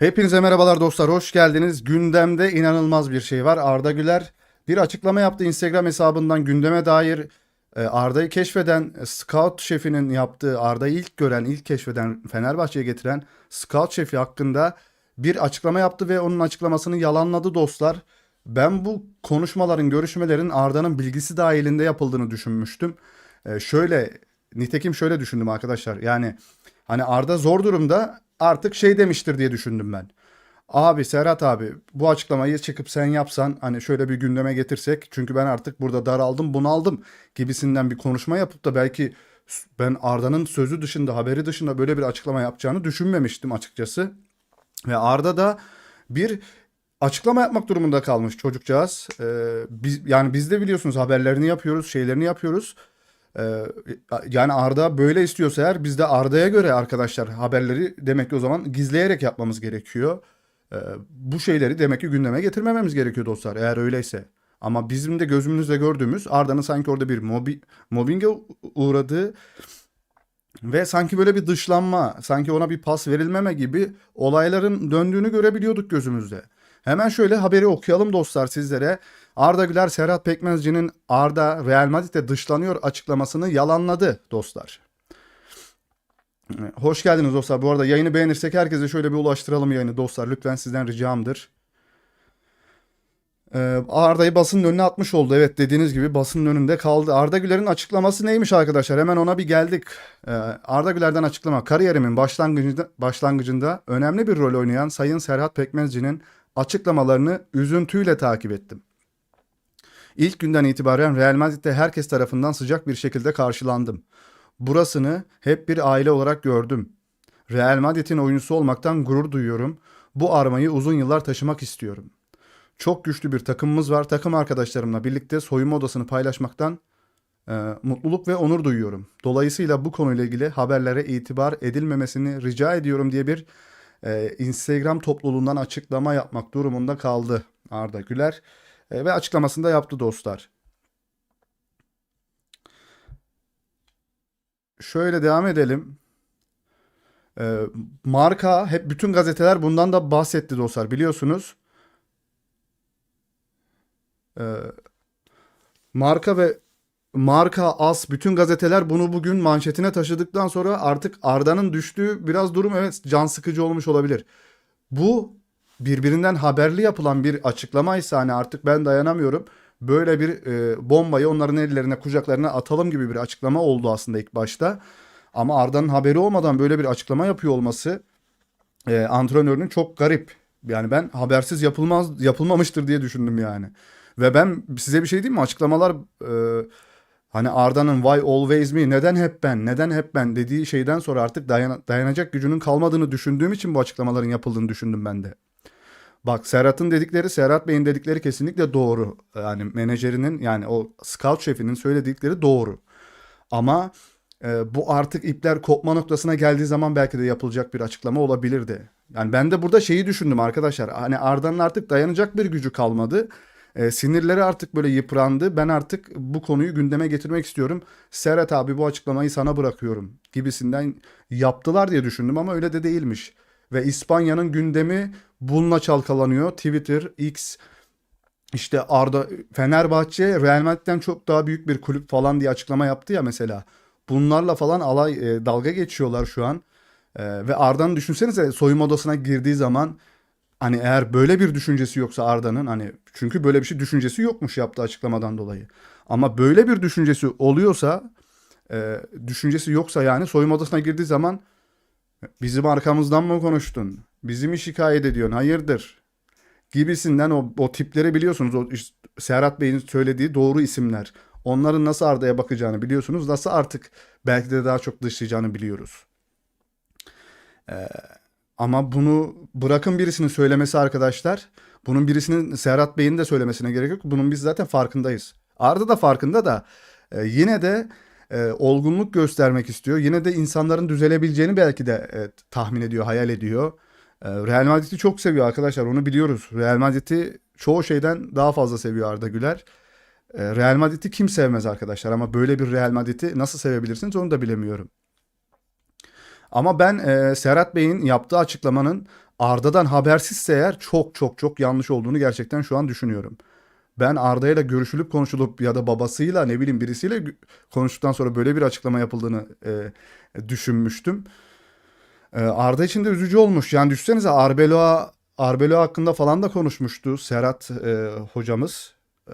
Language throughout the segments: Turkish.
Hepinize merhabalar dostlar, hoş geldiniz. Gündemde inanılmaz bir şey var. Arda Güler bir açıklama yaptı Instagram hesabından gündeme dair. e, Arda'yı keşfeden e, scout şefinin yaptığı, Arda'yı ilk gören, ilk keşfeden, Fenerbahçe'ye getiren scout şefi hakkında bir açıklama yaptı ve onun açıklamasını yalanladı dostlar. Ben bu konuşmaların, görüşmelerin Arda'nın bilgisi dahilinde yapıldığını düşünmüştüm. E, şöyle, nitekim şöyle düşündüm arkadaşlar. Yani hani Arda zor durumda artık şey demiştir diye düşündüm ben. Abi Serhat abi bu açıklamayı çıkıp sen yapsan hani şöyle bir gündeme getirsek çünkü ben artık burada daraldım bunaldım gibisinden bir konuşma yapıp da belki ben Arda'nın sözü dışında haberi dışında böyle bir açıklama yapacağını düşünmemiştim açıkçası. Ve Arda da bir açıklama yapmak durumunda kalmış çocukcağız. Ee, biz, yani biz de biliyorsunuz haberlerini yapıyoruz, şeylerini yapıyoruz. Ee, yani Arda böyle istiyorsa eğer biz de Arda'ya göre arkadaşlar haberleri demek ki o zaman gizleyerek yapmamız gerekiyor. Ee, bu şeyleri demek ki gündeme getirmememiz gerekiyor dostlar eğer öyleyse. Ama bizim de gözümüzle gördüğümüz Arda'nın sanki orada bir mobi, mobbinge uğradığı ve sanki böyle bir dışlanma, sanki ona bir pas verilmeme gibi olayların döndüğünü görebiliyorduk gözümüzde. Hemen şöyle haberi okuyalım dostlar sizlere. Arda Güler Serhat Pekmezci'nin Arda Real Madrid'de dışlanıyor açıklamasını yalanladı dostlar. Hoş geldiniz dostlar. Bu arada yayını beğenirsek herkese şöyle bir ulaştıralım yayını dostlar. Lütfen sizden ricamdır. Ee, Arda'yı basının önüne atmış oldu. Evet dediğiniz gibi basının önünde kaldı. Arda Güler'in açıklaması neymiş arkadaşlar? Hemen ona bir geldik. Ee, Arda Güler'den açıklama. Kariyerimin başlangıcında, başlangıcında önemli bir rol oynayan Sayın Serhat Pekmezci'nin açıklamalarını üzüntüyle takip ettim. İlk günden itibaren Real Madrid'de herkes tarafından sıcak bir şekilde karşılandım. Burasını hep bir aile olarak gördüm. Real Madrid'in oyuncusu olmaktan gurur duyuyorum. Bu armayı uzun yıllar taşımak istiyorum. Çok güçlü bir takımımız var. Takım arkadaşlarımla birlikte soyunma odasını paylaşmaktan e, mutluluk ve onur duyuyorum. Dolayısıyla bu konuyla ilgili haberlere itibar edilmemesini rica ediyorum diye bir e, Instagram topluluğundan açıklama yapmak durumunda kaldı Arda Güler. E, ve açıklamasını da yaptı dostlar. Şöyle devam edelim. E, marka hep bütün gazeteler bundan da bahsetti dostlar biliyorsunuz. E, marka ve marka as bütün gazeteler bunu bugün manşetine taşıdıktan sonra artık Arda'nın düştüğü biraz durum evet can sıkıcı olmuş olabilir. Bu birbirinden haberli yapılan bir açıklamaysa hani artık ben dayanamıyorum. Böyle bir e, bombayı onların ellerine kucaklarına atalım gibi bir açıklama oldu aslında ilk başta. Ama Arda'nın haberi olmadan böyle bir açıklama yapıyor olması e, antrenörünün çok garip. Yani ben habersiz yapılmaz yapılmamıştır diye düşündüm yani. Ve ben size bir şey diyeyim mi? Açıklamalar e, hani Arda'nın why always me neden hep ben neden hep ben dediği şeyden sonra artık dayan, dayanacak gücünün kalmadığını düşündüğüm için bu açıklamaların yapıldığını düşündüm ben de. Bak Serhat'ın dedikleri, Serhat Bey'in dedikleri kesinlikle doğru. Yani menajerinin yani o scout şefinin söyledikleri doğru. Ama e, bu artık ipler kopma noktasına geldiği zaman belki de yapılacak bir açıklama olabilirdi. Yani ben de burada şeyi düşündüm arkadaşlar. Hani Arda'nın artık dayanacak bir gücü kalmadı. E, sinirleri artık böyle yıprandı. Ben artık bu konuyu gündeme getirmek istiyorum. Serhat abi bu açıklamayı sana bırakıyorum gibisinden yaptılar diye düşündüm ama öyle de değilmiş. Ve İspanya'nın gündemi bununla çalkalanıyor. Twitter, X, işte Arda Fenerbahçe Real Madrid'den çok daha büyük bir kulüp falan diye açıklama yaptı ya mesela. Bunlarla falan alay e, dalga geçiyorlar şu an. E, ve Arda'nın düşünsenize soyunma odasına girdiği zaman hani eğer böyle bir düşüncesi yoksa Arda'nın hani çünkü böyle bir şey düşüncesi yokmuş yaptığı açıklamadan dolayı. Ama böyle bir düşüncesi oluyorsa e, düşüncesi yoksa yani soyunma odasına girdiği zaman bizim arkamızdan mı konuştun? Bizi mi şikayet ediyorsun? Hayırdır? Gibisinden o, o tipleri biliyorsunuz. O Serhat Bey'in söylediği doğru isimler. Onların nasıl Arda'ya bakacağını biliyorsunuz. Nasıl artık belki de daha çok dışlayacağını biliyoruz. Ee, ama bunu bırakın birisinin söylemesi arkadaşlar. Bunun birisinin Serhat Bey'in de söylemesine gerek yok. Bunun biz zaten farkındayız. Arda da farkında da e, yine de e, olgunluk göstermek istiyor. Yine de insanların düzelebileceğini belki de e, tahmin ediyor, hayal ediyor. E, Real Madrid'i çok seviyor arkadaşlar onu biliyoruz. Real Madrid'i çoğu şeyden daha fazla seviyor Arda Güler. E, Real Madrid'i kim sevmez arkadaşlar ama böyle bir Real Madrid'i nasıl sevebilirsiniz onu da bilemiyorum. Ama ben e, Serhat Bey'in yaptığı açıklamanın Arda'dan habersizse eğer çok çok çok yanlış olduğunu gerçekten şu an düşünüyorum. Ben Arda'yla görüşülüp konuşulup ya da babasıyla ne bileyim birisiyle konuştuktan sonra böyle bir açıklama yapıldığını e, düşünmüştüm. E, Arda için de üzücü olmuş. Yani düşünsenize Arbeloa Arbeloa hakkında falan da konuşmuştu Serhat e, hocamız. E,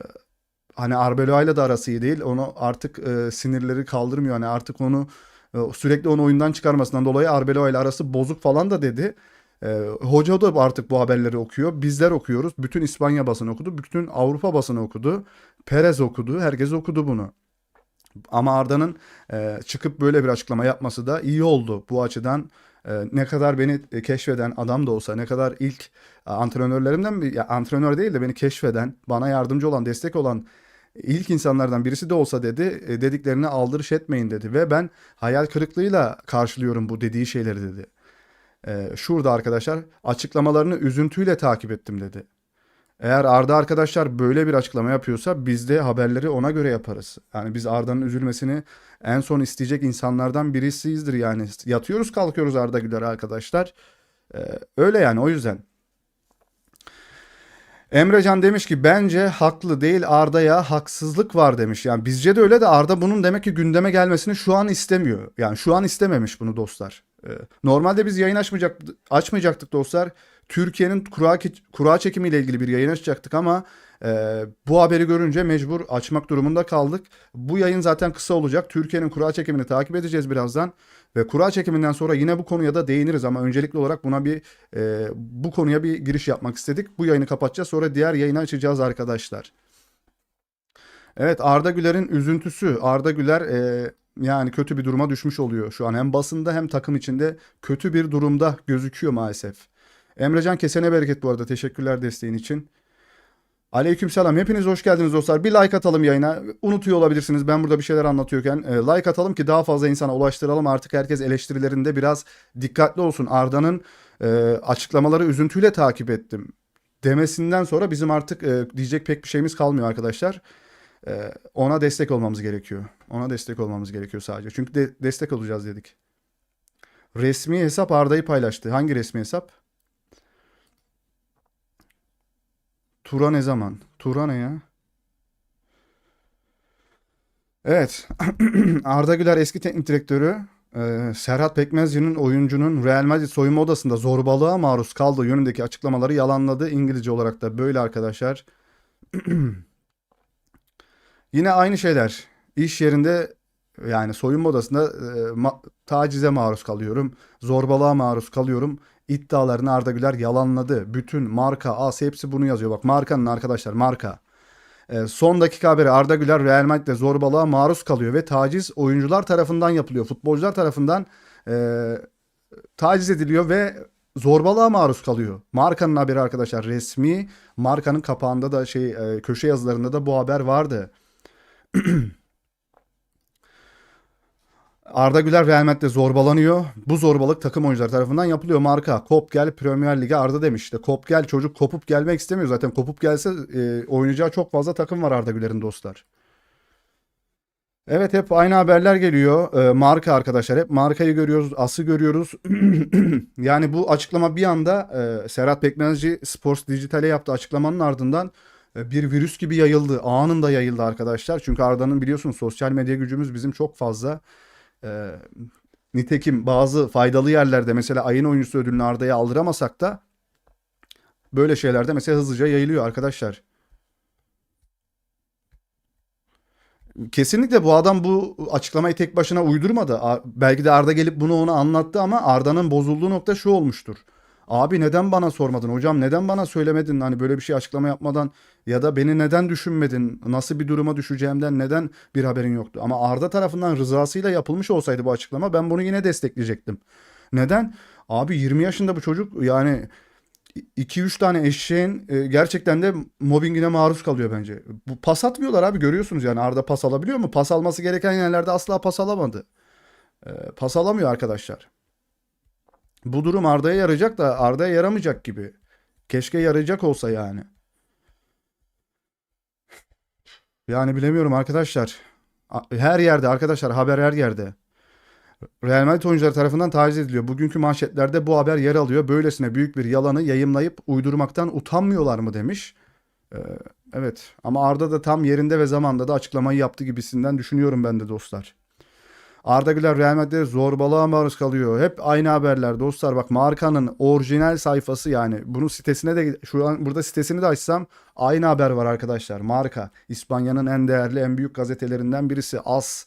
hani Arbeloa'yla da arası iyi değil. Onu artık e, sinirleri kaldırmıyor. Hani artık onu e, sürekli onu oyundan çıkarmasından dolayı Arbeloa ile arası bozuk falan da dedi. E, hoca da artık bu haberleri okuyor. Bizler okuyoruz. Bütün İspanya basını okudu. Bütün Avrupa basını okudu. Perez okudu. Herkes okudu bunu. Ama Arda'nın e, çıkıp böyle bir açıklama yapması da iyi oldu bu açıdan. E, ne kadar beni e, keşfeden adam da olsa, ne kadar ilk e, antrenörlerimden ya, antrenör değil de beni keşfeden, bana yardımcı olan, destek olan ilk insanlardan birisi de olsa dedi, e, dediklerini aldırış etmeyin dedi ve ben hayal kırıklığıyla karşılıyorum bu dediği şeyleri dedi. E, şurada arkadaşlar açıklamalarını üzüntüyle takip ettim dedi. Eğer Arda arkadaşlar böyle bir açıklama yapıyorsa biz de haberleri ona göre yaparız. Yani biz Arda'nın üzülmesini en son isteyecek insanlardan birisiyizdir yani. Yatıyoruz kalkıyoruz Arda Güler arkadaşlar. Ee, öyle yani o yüzden. Emrecan demiş ki bence haklı değil Arda'ya haksızlık var demiş. Yani bizce de öyle de Arda bunun demek ki gündeme gelmesini şu an istemiyor. Yani şu an istememiş bunu dostlar. Ee, normalde biz yayın açmayacak, açmayacaktık dostlar. Türkiye'nin kura, kura çekimiyle ilgili bir yayın açacaktık ama e, bu haberi görünce mecbur açmak durumunda kaldık. Bu yayın zaten kısa olacak. Türkiye'nin kura çekimini takip edeceğiz birazdan. Ve kura çekiminden sonra yine bu konuya da değiniriz ama öncelikli olarak buna bir e, bu konuya bir giriş yapmak istedik. Bu yayını kapatacağız sonra diğer yayını açacağız arkadaşlar. Evet Arda Güler'in üzüntüsü. Arda Güler e, yani kötü bir duruma düşmüş oluyor şu an. Hem basında hem takım içinde kötü bir durumda gözüküyor maalesef. Emrecan kesene bereket bu arada. Teşekkürler desteğin için. Aleykümselam. Hepiniz hoş geldiniz dostlar. Bir like atalım yayına. Unutuyor olabilirsiniz. Ben burada bir şeyler anlatıyorken e, like atalım ki daha fazla insana ulaştıralım. Artık herkes eleştirilerinde biraz dikkatli olsun. Arda'nın e, açıklamaları üzüntüyle takip ettim demesinden sonra bizim artık e, diyecek pek bir şeyimiz kalmıyor arkadaşlar. E, ona destek olmamız gerekiyor. Ona destek olmamız gerekiyor sadece. Çünkü de, destek olacağız dedik. Resmi hesap Arda'yı paylaştı. Hangi resmi hesap? Tura ne zaman? Tura ne ya? Evet. Arda Güler eski teknik direktörü e, Serhat Pekmezci'nin oyuncunun Real Madrid soyunma odasında zorbalığa maruz kaldığı yönündeki açıklamaları yalanladı. İngilizce olarak da böyle arkadaşlar. Yine aynı şeyler. İş yerinde yani soyunma odasında e, ma- tacize maruz kalıyorum. Zorbalığa maruz kalıyorum. İddialarını Arda Güler yalanladı. Bütün marka, as hepsi bunu yazıyor. Bak markanın arkadaşlar marka. E, son dakika haberi Arda Güler Real Madrid'de zorbalığa maruz kalıyor ve taciz oyuncular tarafından yapılıyor. Futbolcular tarafından e, taciz ediliyor ve zorbalığa maruz kalıyor. Markanın haberi arkadaşlar resmi. Markanın kapağında da şey e, köşe yazılarında da bu haber vardı. Arda Güler Real Madrid'de zorbalanıyor. Bu zorbalık takım oyuncuları tarafından yapılıyor. Marka kop gel Premier Lig'e Arda demiş. İşte kop gel çocuk kopup gelmek istemiyor. Zaten kopup gelse e, oynayacağı çok fazla takım var Arda Güler'in dostlar. Evet hep aynı haberler geliyor. E, marka arkadaşlar hep markayı görüyoruz, ası görüyoruz. yani bu açıklama bir anda e, Serhat Pekmezci Sports Dijital'e yaptığı açıklamanın ardından bir virüs gibi yayıldı. Anında yayıldı arkadaşlar. Çünkü Arda'nın biliyorsunuz sosyal medya gücümüz bizim çok fazla. E, nitekim bazı faydalı yerlerde mesela ayın oyuncusu ödülünü Arda'ya aldıramasak da böyle şeylerde mesela hızlıca yayılıyor arkadaşlar. Kesinlikle bu adam bu açıklamayı tek başına uydurmadı. Belki de Arda gelip bunu ona anlattı ama Arda'nın bozulduğu nokta şu olmuştur. Abi neden bana sormadın? Hocam neden bana söylemedin? Hani böyle bir şey açıklama yapmadan ya da beni neden düşünmedin? Nasıl bir duruma düşeceğimden neden bir haberin yoktu? Ama Arda tarafından rızasıyla yapılmış olsaydı bu açıklama ben bunu yine destekleyecektim. Neden? Abi 20 yaşında bu çocuk yani 2-3 tane eşeğin e, gerçekten de mobbingine maruz kalıyor bence. Bu pas atmıyorlar abi görüyorsunuz yani Arda pas alabiliyor mu? Pas alması gereken yerlerde asla pas alamadı. E, pas alamıyor arkadaşlar. Bu durum Arda'ya yarayacak da Arda'ya yaramayacak gibi. Keşke yarayacak olsa yani. Yani bilemiyorum arkadaşlar. Her yerde arkadaşlar haber her yerde. Real Madrid oyuncuları tarafından taciz ediliyor. Bugünkü manşetlerde bu haber yer alıyor. Böylesine büyük bir yalanı yayımlayıp uydurmaktan utanmıyorlar mı demiş. Ee, evet ama Arda da tam yerinde ve zamanda da açıklamayı yaptı gibisinden düşünüyorum ben de dostlar. Arda Güler Real Madrid'de zorbalığa maruz kalıyor. Hep aynı haberler dostlar. Bak markanın orijinal sayfası yani. Bunun sitesine de şu an burada sitesini de açsam aynı haber var arkadaşlar. Marka İspanya'nın en değerli en büyük gazetelerinden birisi AS.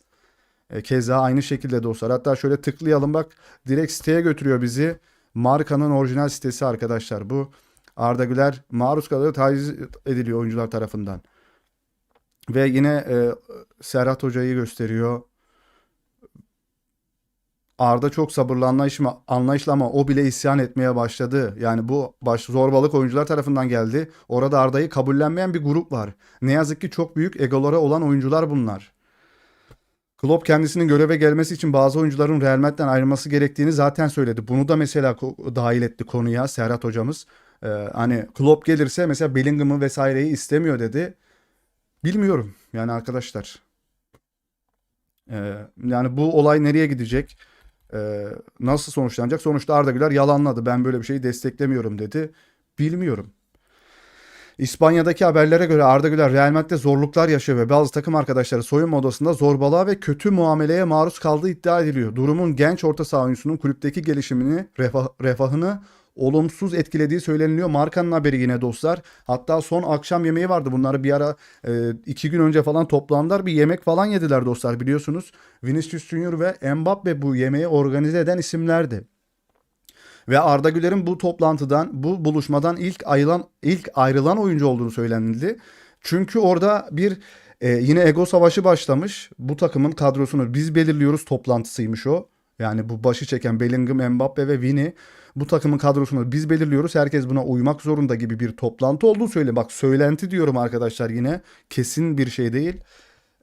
E, keza aynı şekilde dostlar. Hatta şöyle tıklayalım bak direkt siteye götürüyor bizi. Markanın orijinal sitesi arkadaşlar bu. Arda Güler maruz kalıyor taciz ediliyor oyuncular tarafından. Ve yine e, Serhat Hoca'yı gösteriyor. Arda çok sabırlı anlayışlı, anlayışlı ama o bile isyan etmeye başladı. Yani bu baş, zorbalık oyuncular tarafından geldi. Orada Arda'yı kabullenmeyen bir grup var. Ne yazık ki çok büyük egolara olan oyuncular bunlar. Klopp kendisinin göreve gelmesi için bazı oyuncuların Real Madrid'den ayrılması gerektiğini zaten söyledi. Bunu da mesela dahil etti konuya Serhat hocamız. Ee, hani Klopp gelirse mesela Bellingham'ı vesaireyi istemiyor dedi. Bilmiyorum yani arkadaşlar. Ee, yani bu olay nereye gidecek? Ee, nasıl sonuçlanacak? Sonuçta Arda Güler yalanladı. Ben böyle bir şeyi desteklemiyorum dedi. Bilmiyorum. İspanya'daki haberlere göre Arda Güler Real Madrid'de zorluklar yaşıyor ve bazı takım arkadaşları soyunma odasında zorbalığa ve kötü muameleye maruz kaldığı iddia ediliyor. Durumun genç orta saha oyuncusunun kulüpteki gelişimini, refah- refahını olumsuz etkilediği söyleniliyor. Markanın haberi yine dostlar. Hatta son akşam yemeği vardı. Bunları bir ara e, iki gün önce falan toplandılar. Bir yemek falan yediler dostlar biliyorsunuz. Vinicius Junior ve Mbappe bu yemeği organize eden isimlerdi. Ve Arda Güler'in bu toplantıdan, bu buluşmadan ilk ayrılan ilk ayrılan oyuncu olduğunu söylenildi. Çünkü orada bir e, yine ego savaşı başlamış. Bu takımın kadrosunu biz belirliyoruz toplantısıymış o. Yani bu başı çeken Bellingham, Mbappe ve Vini bu takımın kadrosunu biz belirliyoruz. Herkes buna uymak zorunda gibi bir toplantı olduğu söyle. Bak söylenti diyorum arkadaşlar yine. Kesin bir şey değil.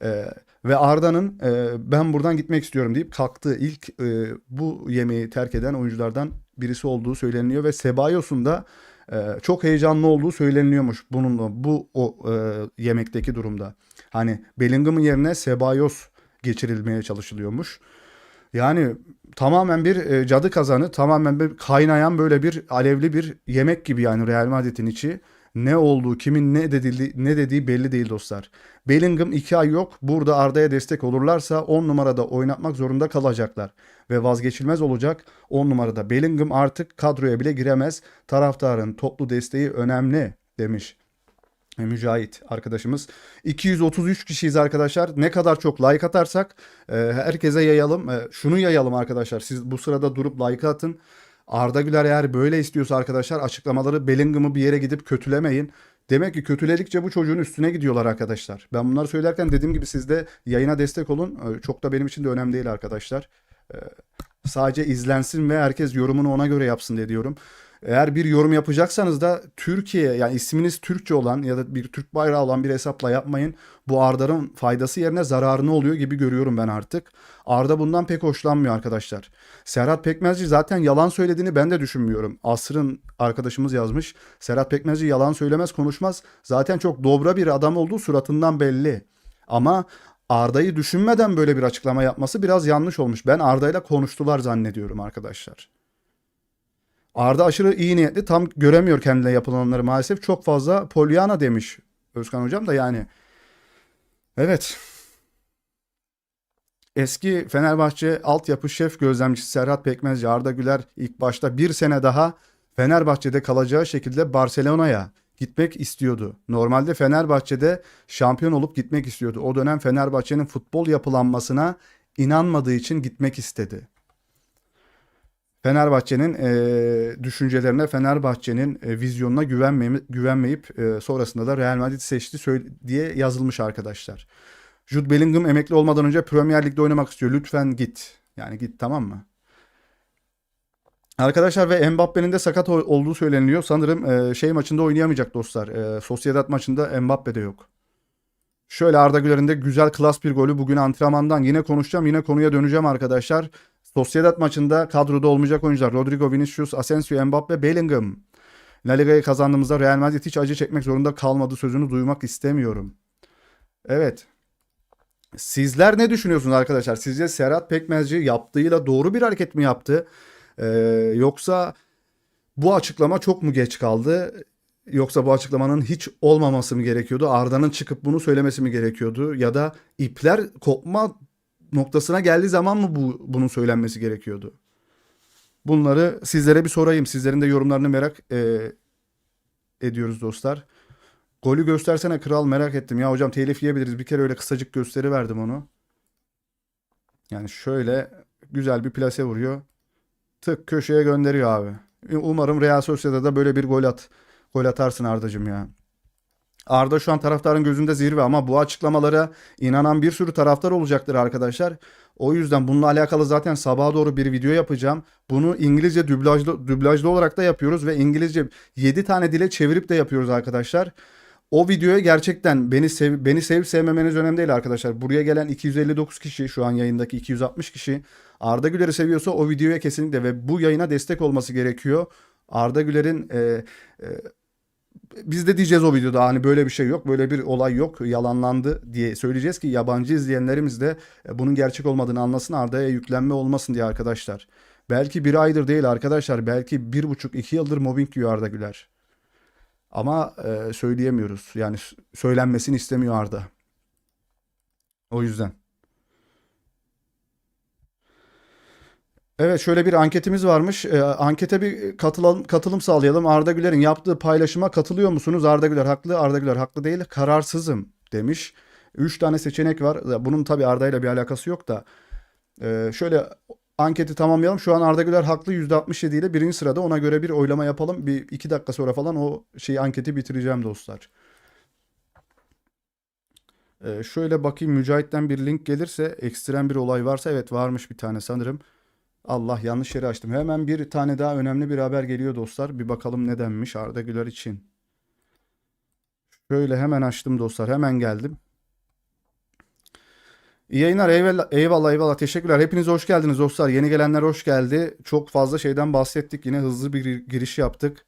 Ee, ve Arda'nın e, ben buradan gitmek istiyorum deyip kalktığı ilk e, bu yemeği terk eden oyunculardan birisi olduğu söyleniyor ve Sebayos'un da e, çok heyecanlı olduğu söyleniliyormuş bununla bu o e, yemekteki durumda. Hani Bellingham'ın yerine Sebayos geçirilmeye çalışılıyormuş. Yani tamamen bir e, cadı kazanı, tamamen bir kaynayan böyle bir alevli bir yemek gibi yani Real Madrid'in içi. Ne olduğu, kimin ne dediği, ne dediği belli değil dostlar. Bellingham 2 ay yok. Burada Arda'ya destek olurlarsa 10 numarada oynatmak zorunda kalacaklar. Ve vazgeçilmez olacak 10 numarada. Bellingham artık kadroya bile giremez. Taraftarın toplu desteği önemli demiş. Mücahit arkadaşımız. 233 kişiyiz arkadaşlar. Ne kadar çok like atarsak e, herkese yayalım. E, şunu yayalım arkadaşlar. Siz bu sırada durup like atın. Arda Güler eğer böyle istiyorsa arkadaşlar açıklamaları Bellingham'ı bir yere gidip kötülemeyin. Demek ki kötüledikçe bu çocuğun üstüne gidiyorlar arkadaşlar. Ben bunları söylerken dediğim gibi siz de yayına destek olun. E, Çok da benim için de önemli değil arkadaşlar. E, Sadece izlensin ve herkes yorumunu ona göre yapsın diye diyorum. Eğer bir yorum yapacaksanız da Türkiye yani isminiz Türkçe olan ya da bir Türk bayrağı olan bir hesapla yapmayın. Bu Arda'nın faydası yerine zararını oluyor gibi görüyorum ben artık. Arda bundan pek hoşlanmıyor arkadaşlar. Serhat Pekmezci zaten yalan söylediğini ben de düşünmüyorum. Asrın arkadaşımız yazmış. Serhat Pekmezci yalan söylemez konuşmaz. Zaten çok dobra bir adam olduğu suratından belli. Ama Arda'yı düşünmeden böyle bir açıklama yapması biraz yanlış olmuş. Ben Arda'yla konuştular zannediyorum arkadaşlar. Arda aşırı iyi niyetli tam göremiyor kendine yapılanları maalesef. Çok fazla Pollyanna demiş Özkan hocam da yani. Evet. Eski Fenerbahçe altyapı şef gözlemcisi Serhat Pekmezci Arda Güler ilk başta bir sene daha Fenerbahçe'de kalacağı şekilde Barcelona'ya gitmek istiyordu. Normalde Fenerbahçe'de şampiyon olup gitmek istiyordu. O dönem Fenerbahçe'nin futbol yapılanmasına inanmadığı için gitmek istedi. Fenerbahçe'nin e, düşüncelerine, Fenerbahçe'nin e, vizyonuna güvenmeyip, güvenmeyip e, sonrasında da Real Madrid seçti diye yazılmış arkadaşlar. Jude Bellingham emekli olmadan önce Premier Lig'de oynamak istiyor. Lütfen git. Yani git tamam mı? Arkadaşlar ve Mbappe'nin de sakat ol- olduğu söyleniliyor. Sanırım e, şey maçında oynayamayacak dostlar. E, Sociedad maçında Mbappe de yok. Şöyle Arda Güler'in de güzel klas bir golü bugün antrenmandan yine konuşacağım. Yine konuya döneceğim arkadaşlar. Sociedad maçında kadroda olmayacak oyuncular Rodrigo, Vinicius, Asensio, Mbappe, Bellingham. La Liga'yı kazandığımızda Real Madrid hiç acı çekmek zorunda kalmadı sözünü duymak istemiyorum. Evet. Sizler ne düşünüyorsunuz arkadaşlar? Sizce Serhat Pekmezci yaptığıyla doğru bir hareket mi yaptı? Ee, yoksa bu açıklama çok mu geç kaldı? Yoksa bu açıklamanın hiç olmaması mı gerekiyordu? Arda'nın çıkıp bunu söylemesi mi gerekiyordu? Ya da ipler kopma noktasına geldiği zaman mı bu bunun söylenmesi gerekiyordu? Bunları sizlere bir sorayım. Sizlerin de yorumlarını merak e, ediyoruz dostlar. Golü göstersene kral merak ettim. Ya hocam telif yiyebiliriz. Bir kere öyle kısacık gösteri verdim onu. Yani şöyle güzel bir plase vuruyor. Tık köşeye gönderiyor abi. Umarım Real Sociedad'da böyle bir gol at. Gol atarsın Arda'cığım ya. Arda şu an taraftarın gözünde zirve ama bu açıklamalara inanan bir sürü taraftar olacaktır arkadaşlar. O yüzden bununla alakalı zaten sabaha doğru bir video yapacağım. Bunu İngilizce dublajlı, dublajlı olarak da yapıyoruz ve İngilizce 7 tane dile çevirip de yapıyoruz arkadaşlar. O videoya gerçekten beni sev beni sevip sevmemeniz önemli değil arkadaşlar. Buraya gelen 259 kişi şu an yayındaki 260 kişi Arda Güler'i seviyorsa o videoya kesinlikle ve bu yayına destek olması gerekiyor. Arda Güler'in e, e, biz de diyeceğiz o videoda hani böyle bir şey yok, böyle bir olay yok, yalanlandı diye söyleyeceğiz ki yabancı izleyenlerimiz de e, bunun gerçek olmadığını anlasın, Arda'ya yüklenme olmasın diye arkadaşlar. Belki bir aydır değil arkadaşlar, belki bir buçuk iki yıldır mobbing yiyor Arda Güler. Ama e, söyleyemiyoruz. Yani söylenmesini istemiyor Arda. O yüzden. Evet şöyle bir anketimiz varmış. Ee, ankete bir katılalım, katılım sağlayalım. Arda Güler'in yaptığı paylaşıma katılıyor musunuz? Arda Güler haklı, Arda Güler haklı değil. Kararsızım demiş. Üç tane seçenek var. Bunun tabii Arda ile bir alakası yok da. Ee, şöyle anketi tamamlayalım. Şu an Arda Güler haklı %67 ile birinci sırada. Ona göre bir oylama yapalım. Bir iki dakika sonra falan o şeyi anketi bitireceğim dostlar. Ee, şöyle bakayım Mücahit'ten bir link gelirse ekstrem bir olay varsa evet varmış bir tane sanırım. Allah yanlış yeri açtım. Hemen bir tane daha önemli bir haber geliyor dostlar. Bir bakalım nedenmiş Arda Güler için. Şöyle hemen açtım dostlar. Hemen geldim. İyi yayınlar. Eyvallah, eyvallah, eyvallah. Teşekkürler. Hepiniz hoş geldiniz dostlar. Yeni gelenler hoş geldi. Çok fazla şeyden bahsettik. Yine hızlı bir giriş yaptık.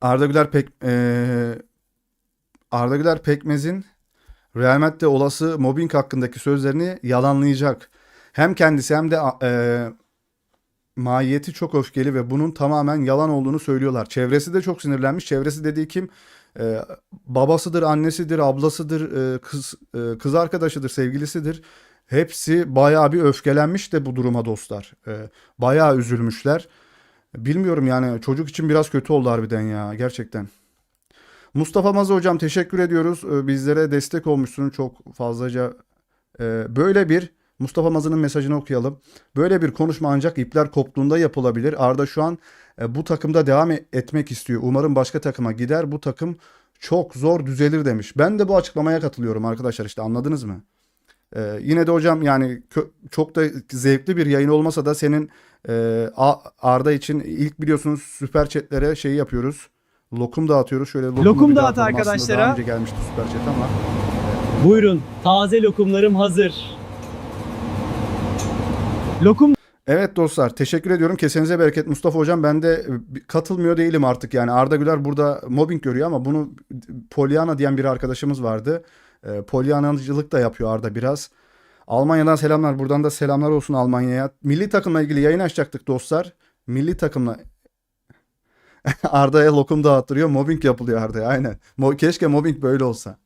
Arda Güler pek eee, Arda Güler Pekmez'in Real Madrid'de olası mobbing hakkındaki sözlerini yalanlayacak. Hem kendisi hem de eee mahiyeti çok öfkeli ve bunun tamamen yalan olduğunu söylüyorlar. Çevresi de çok sinirlenmiş. Çevresi dediği kim? Ee, babasıdır, annesidir, ablasıdır, e, kız e, kız arkadaşıdır, sevgilisidir. Hepsi bayağı bir öfkelenmiş de bu duruma dostlar. Ee, bayağı üzülmüşler. Bilmiyorum yani çocuk için biraz kötü oldu harbiden ya gerçekten. Mustafa Mazı hocam teşekkür ediyoruz. Ee, bizlere destek olmuşsun çok fazlaca. Ee, böyle bir Mustafa Mazı'nın mesajını okuyalım. Böyle bir konuşma ancak ipler koptuğunda yapılabilir. Arda şu an e, bu takımda devam e- etmek istiyor. Umarım başka takıma gider. Bu takım çok zor düzelir demiş. Ben de bu açıklamaya katılıyorum arkadaşlar işte anladınız mı? Ee, yine de hocam yani çok da zevkli bir yayın olmasa da senin e, Arda için ilk biliyorsunuz süper chatlere şey yapıyoruz. Lokum dağıtıyoruz. Şöyle Lokum bir dağıt. Aslında arkadaşlara. Daha önce gelmişti süper chat ama. Buyurun, taze lokumlarım hazır. Lokum Evet dostlar teşekkür ediyorum. Kesenize bereket Mustafa hocam. Ben de e, katılmıyor değilim artık. Yani Arda Güler burada mobbing görüyor ama bunu Pollyanna diyen bir arkadaşımız vardı. E, Pollyanna'cılık da yapıyor Arda biraz. Almanya'dan selamlar. Buradan da selamlar olsun Almanya'ya. Milli takımla ilgili yayın açacaktık dostlar. Milli takımla Arda'ya lokum dağıttırıyor. Mobbing yapılıyor Arda'ya aynen. Mo- Keşke mobbing böyle olsa.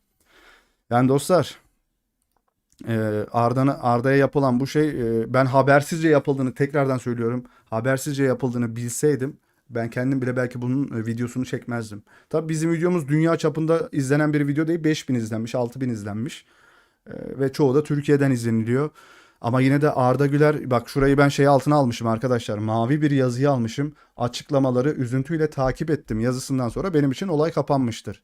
Yani dostlar ee, Arda'ya yapılan bu şey e, ben habersizce yapıldığını tekrardan söylüyorum. Habersizce yapıldığını bilseydim ben kendim bile belki bunun e, videosunu çekmezdim. Tabii bizim videomuz dünya çapında izlenen bir video değil. 5000 izlenmiş, 6000 izlenmiş. Ee, ve çoğu da Türkiye'den izleniliyor. Ama yine de Arda Güler bak şurayı ben şey altına almışım arkadaşlar. Mavi bir yazıyı almışım. Açıklamaları üzüntüyle takip ettim yazısından sonra benim için olay kapanmıştır.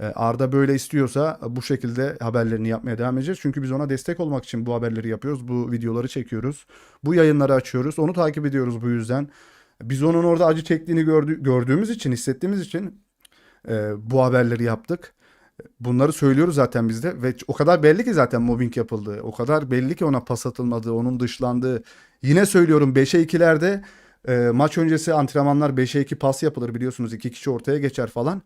E, Arda böyle istiyorsa bu şekilde haberlerini yapmaya devam edeceğiz. Çünkü biz ona destek olmak için bu haberleri yapıyoruz. Bu videoları çekiyoruz. Bu yayınları açıyoruz. Onu takip ediyoruz bu yüzden. Biz onun orada acı çektiğini gördü, gördüğümüz için, hissettiğimiz için e, bu haberleri yaptık. Bunları söylüyoruz zaten biz de ve o kadar belli ki zaten mobbing yapıldığı, o kadar belli ki ona pas atılmadığı, onun dışlandığı. Yine söylüyorum 5'e 2'lerde e, maç öncesi antrenmanlar 5'e 2 pas yapılır biliyorsunuz. iki kişi ortaya geçer falan.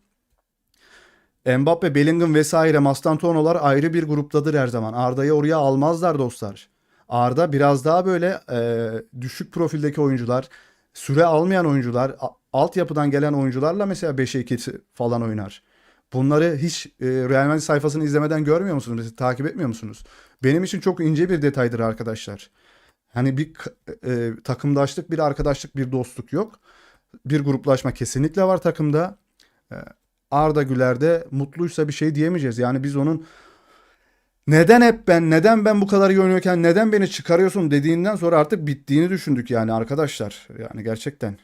Mbappe, Bellingham vesaire Mastantuono'lar ayrı bir gruptadır her zaman. Arda'yı oraya almazlar dostlar. Arda biraz daha böyle e, düşük profildeki oyuncular, süre almayan oyuncular, a- altyapıdan gelen oyuncularla mesela 5'e 2 falan oynar. Bunları hiç e, Real Madrid sayfasını izlemeden görmüyor musunuz? Mesela takip etmiyor musunuz? Benim için çok ince bir detaydır arkadaşlar. Hani bir e, takımdaşlık, bir arkadaşlık, bir dostluk yok. Bir gruplaşma kesinlikle var takımda. E, Arda Güler'de mutluysa bir şey diyemeyeceğiz. Yani biz onun neden hep ben, neden ben bu kadar iyi oynuyorken neden beni çıkarıyorsun dediğinden sonra artık bittiğini düşündük yani arkadaşlar. Yani gerçekten.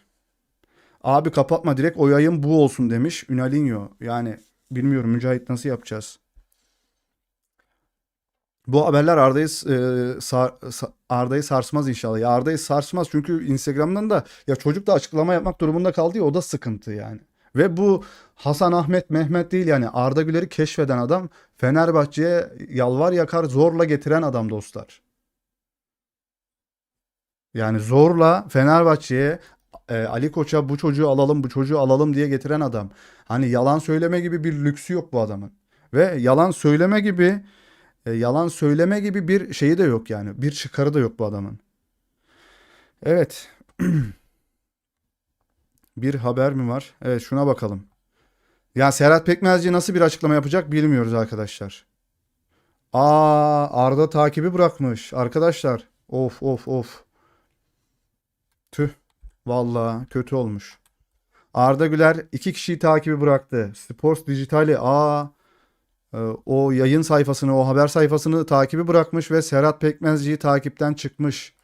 Abi kapatma direkt o yayın bu olsun demiş Ünalinho. Yani bilmiyorum Mücahit nasıl yapacağız? Bu haberler Arda'yı e, sar- sa- Arda'yı sarsmaz inşallah. Ya Arda'yı sarsmaz çünkü Instagram'dan da ya çocuk da açıklama yapmak durumunda kaldı ya o da sıkıntı yani. Ve bu Hasan Ahmet Mehmet değil yani Arda Güler'i keşfeden adam Fenerbahçe'ye yalvar yakar zorla getiren adam dostlar. Yani zorla Fenerbahçe'ye e, Ali Koç'a bu çocuğu alalım bu çocuğu alalım diye getiren adam. Hani yalan söyleme gibi bir lüksü yok bu adamın. Ve yalan söyleme gibi e, yalan söyleme gibi bir şeyi de yok yani. Bir çıkarı da yok bu adamın. Evet. Bir haber mi var? Evet şuna bakalım. Ya Serhat Pekmezci nasıl bir açıklama yapacak bilmiyoruz arkadaşlar. Aa Arda takibi bırakmış arkadaşlar. Of of of. Tüh. Vallahi kötü olmuş. Arda Güler iki kişiyi takibi bıraktı. Sports Dijital'i aa e, o yayın sayfasını, o haber sayfasını takibi bırakmış ve Serhat Pekmezci'yi takipten çıkmış.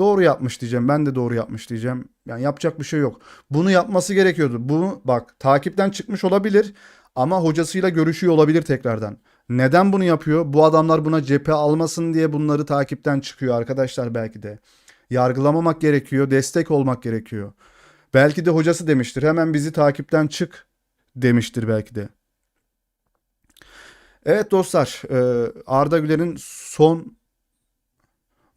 Doğru yapmış diyeceğim. Ben de doğru yapmış diyeceğim. Yani yapacak bir şey yok. Bunu yapması gerekiyordu. Bunu bak takipten çıkmış olabilir ama hocasıyla görüşüyor olabilir tekrardan. Neden bunu yapıyor? Bu adamlar buna cephe almasın diye bunları takipten çıkıyor arkadaşlar belki de. Yargılamamak gerekiyor, destek olmak gerekiyor. Belki de hocası demiştir. Hemen bizi takipten çık demiştir belki de. Evet dostlar, Arda Güler'in son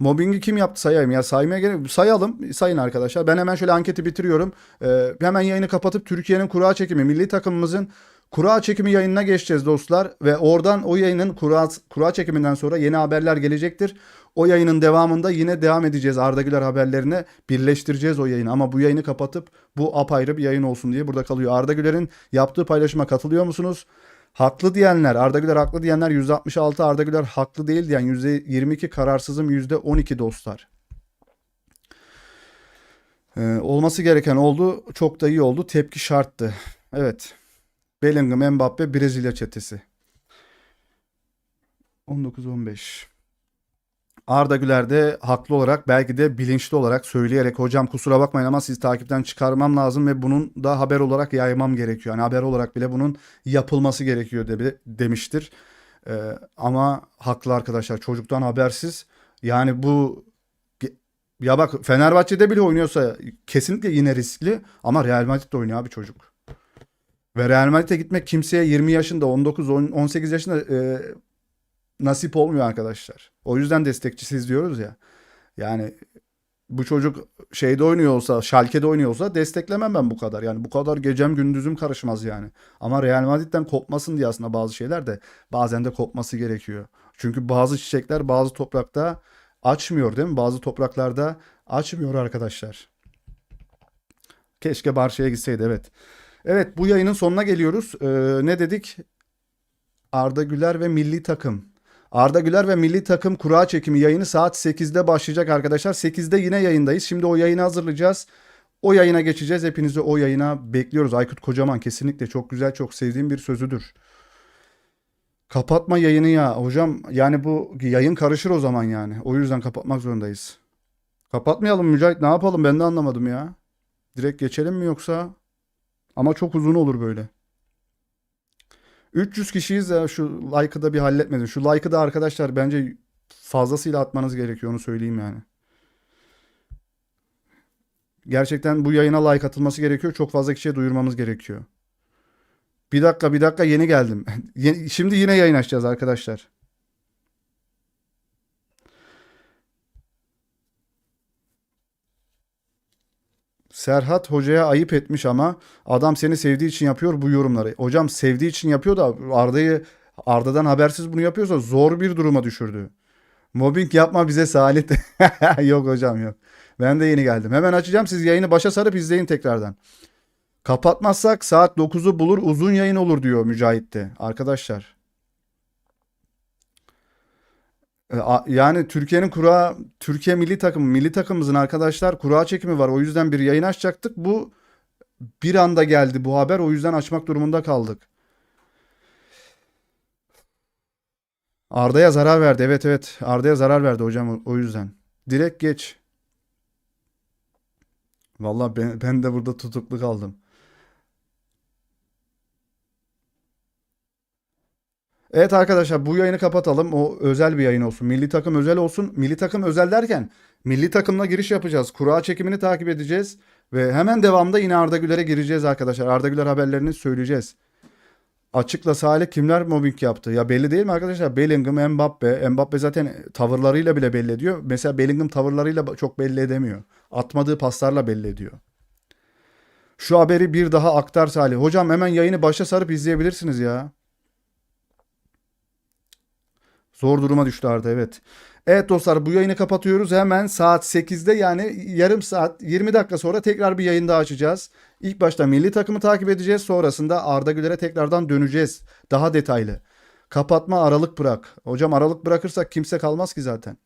mobbingi kim yaptı sayayım ya saymaya gerek sayalım sayın arkadaşlar. Ben hemen şöyle anketi bitiriyorum. E, hemen yayını kapatıp Türkiye'nin kura çekimi milli takımımızın kura çekimi yayınına geçeceğiz dostlar ve oradan o yayının kura kura çekiminden sonra yeni haberler gelecektir. O yayının devamında yine devam edeceğiz Arda Güler haberlerine birleştireceğiz o yayını ama bu yayını kapatıp bu apayrı bir yayın olsun diye burada kalıyor. Arda Güler'in yaptığı paylaşıma katılıyor musunuz? Haklı diyenler, Arda Güler haklı diyenler %66, Arda Güler haklı değil diyen %22, kararsızım %12 dostlar. Ee, olması gereken oldu. Çok da iyi oldu. Tepki şarttı. Evet. Bellingham, Mbappe, Brezilya çetesi. 19-15. Arda Güler de haklı olarak belki de bilinçli olarak söyleyerek hocam kusura bakmayın ama sizi takipten çıkarmam lazım ve bunun da haber olarak yaymam gerekiyor. Yani haber olarak bile bunun yapılması gerekiyor de, demiştir. Ee, ama haklı arkadaşlar çocuktan habersiz yani bu ya bak Fenerbahçe'de bile oynuyorsa kesinlikle yine riskli ama Real Madrid'de oynuyor abi çocuk. Ve Real Madrid'e gitmek kimseye 20 yaşında 19 10 18 yaşında e, nasip olmuyor arkadaşlar. O yüzden destekçisiz diyoruz ya. Yani bu çocuk şeyde oynuyor olsa, Schalke'de oynuyor olsa desteklemem ben bu kadar. Yani bu kadar gecem gündüzüm karışmaz yani. Ama Real Madrid'den kopmasın diye aslında bazı şeyler de bazen de kopması gerekiyor. Çünkü bazı çiçekler bazı toprakta açmıyor değil mi? Bazı topraklarda açmıyor arkadaşlar. Keşke Barça'ya gitseydi evet. Evet bu yayının sonuna geliyoruz. Ee, ne dedik? Arda Güler ve milli takım. Arda Güler ve milli takım kura çekimi yayını saat 8'de başlayacak arkadaşlar. 8'de yine yayındayız. Şimdi o yayını hazırlayacağız. O yayına geçeceğiz. Hepinizi o yayına bekliyoruz. Aykut Kocaman kesinlikle çok güzel, çok sevdiğim bir sözüdür. Kapatma yayını ya. Hocam yani bu yayın karışır o zaman yani. O yüzden kapatmak zorundayız. Kapatmayalım Mücahit ne yapalım ben de anlamadım ya. Direkt geçelim mi yoksa? Ama çok uzun olur böyle. 300 kişiyiz ya şu like'ı da bir halletmedin. Şu like'ı da arkadaşlar bence fazlasıyla atmanız gerekiyor onu söyleyeyim yani. Gerçekten bu yayına like atılması gerekiyor. Çok fazla kişiye duyurmamız gerekiyor. Bir dakika bir dakika yeni geldim. Şimdi yine yayın açacağız arkadaşlar. Serhat hocaya ayıp etmiş ama adam seni sevdiği için yapıyor bu yorumları. Hocam sevdiği için yapıyor da Arda'yı Arda'dan habersiz bunu yapıyorsa zor bir duruma düşürdü. Mobbing yapma bize Salih. yok hocam yok. Ben de yeni geldim. Hemen açacağım. Siz yayını başa sarıp izleyin tekrardan. Kapatmazsak saat 9'u bulur uzun yayın olur diyor Mücahit. Arkadaşlar. E, a- Yani Türkiye'nin kura Türkiye milli takımı milli takımımızın arkadaşlar kura çekimi var. O yüzden bir yayın açacaktık. Bu bir anda geldi bu haber. O yüzden açmak durumunda kaldık. Arda'ya zarar verdi. Evet evet. Arda'ya zarar verdi hocam o- yüzden. Direkt geç. Vallahi ben, ben de burada tutuklu kaldım. Evet arkadaşlar bu yayını kapatalım. O özel bir yayın olsun. Milli takım özel olsun. Milli takım özel derken milli takımla giriş yapacağız. Kura çekimini takip edeceğiz. Ve hemen devamda yine Arda Güler'e gireceğiz arkadaşlar. Arda Güler haberlerini söyleyeceğiz. Açıkla Salih kimler mobbing yaptı? Ya belli değil mi arkadaşlar? Bellingham, Mbappe. Mbappe zaten tavırlarıyla bile belli ediyor. Mesela Bellingham tavırlarıyla çok belli edemiyor. Atmadığı paslarla belli ediyor. Şu haberi bir daha aktar Salih. Hocam hemen yayını başa sarıp izleyebilirsiniz ya. Zor duruma düştü Arda evet. Evet dostlar bu yayını kapatıyoruz. Hemen saat 8'de yani yarım saat 20 dakika sonra tekrar bir yayın daha açacağız. İlk başta milli takımı takip edeceğiz. Sonrasında Arda Güler'e tekrardan döneceğiz. Daha detaylı. Kapatma aralık bırak. Hocam aralık bırakırsak kimse kalmaz ki zaten.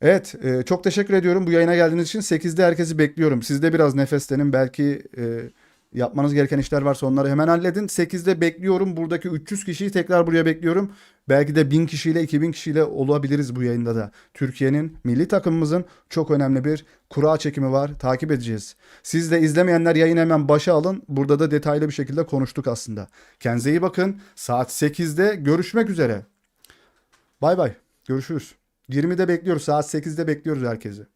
Evet e, çok teşekkür ediyorum bu yayına geldiğiniz için. 8'de herkesi bekliyorum. Siz de biraz nefeslenin. Belki e, yapmanız gereken işler varsa onları hemen halledin. 8'de bekliyorum. Buradaki 300 kişiyi tekrar buraya bekliyorum. Belki de 1000 kişiyle 2000 kişiyle olabiliriz bu yayında da. Türkiye'nin milli takımımızın çok önemli bir kura çekimi var. Takip edeceğiz. Siz de izlemeyenler yayını hemen başa alın. Burada da detaylı bir şekilde konuştuk aslında. Kendinize iyi bakın. Saat 8'de görüşmek üzere. Bay bay. Görüşürüz. 20'de bekliyoruz. Saat 8'de bekliyoruz herkesi.